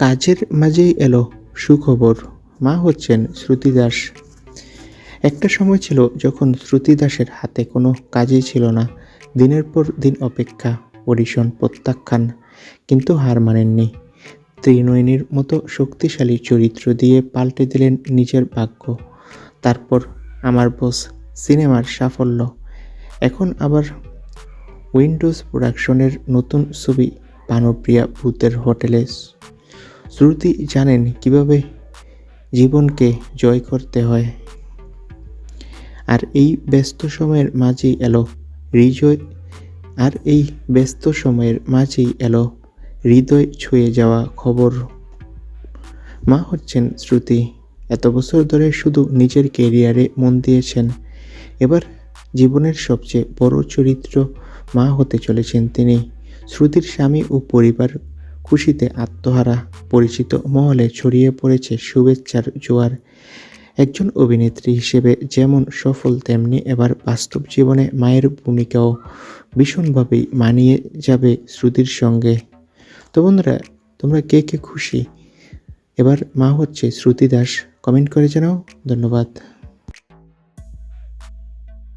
কাজের মাঝেই এলো সুখবর। মা হচ্ছেন শ্রুতি দাস একটা সময় ছিল যখন শ্রুতি দাসের হাতে কোনো কাজই ছিল না। দিনের পর দিন অপেক্ষা, অডিশন, প্রত্যাখ্যান, কিন্তু হার মানেননি। ত্রিনয়নীর মতো শক্তিশালী চরিত্র দিয়ে পাল্টে দিলেন নিজের ভাগ্য। তারপর আমার বস সিনেমার সাফল্য। এখন আবার উইন্ডোজ প্রোডাকশনের নতুন ছবি পানপ্রিয়া ভূতের হোটেলে শ্রুতি জানেন কীভাবে জীবনকে জয় করতে হয়। আর এই ব্যস্ত সময়ের মাঝেই এলো হৃদয়, আর এই ব্যস্ত সময়ের মাঝেই এলো হৃদয় ছুঁয়ে যাওয়া খবর। মা হচ্ছেন শ্রুতি, এত বছর ধরে শুধু নিজের কেরিয়ারে মন দিয়েছেন। এবার জীবনের সবচেয়ে বড় চরিত্র মা হতে চলেছেন তিনি। শ্রুতির স্বামী ও পরিবার খুশিতে আত্মহারা, পরিচিত মহলে ছড়িয়ে পড়েছে শুভেচ্ছার জোয়ার। একজন অভিনেত্রী হিসেবে যেমন সফল, তেমনি এবার বাস্তব জীবনে মায়ের ভূমিকাও ভীষণভাবেই মানিয়ে যাবে শ্রুতির সঙ্গে। তো বন্ধুরা, তোমরা কে কে খুশি? এবার মা হচ্ছে শ্রুতি দাস। কমেন্ট করে জানাও। ধন্যবাদ।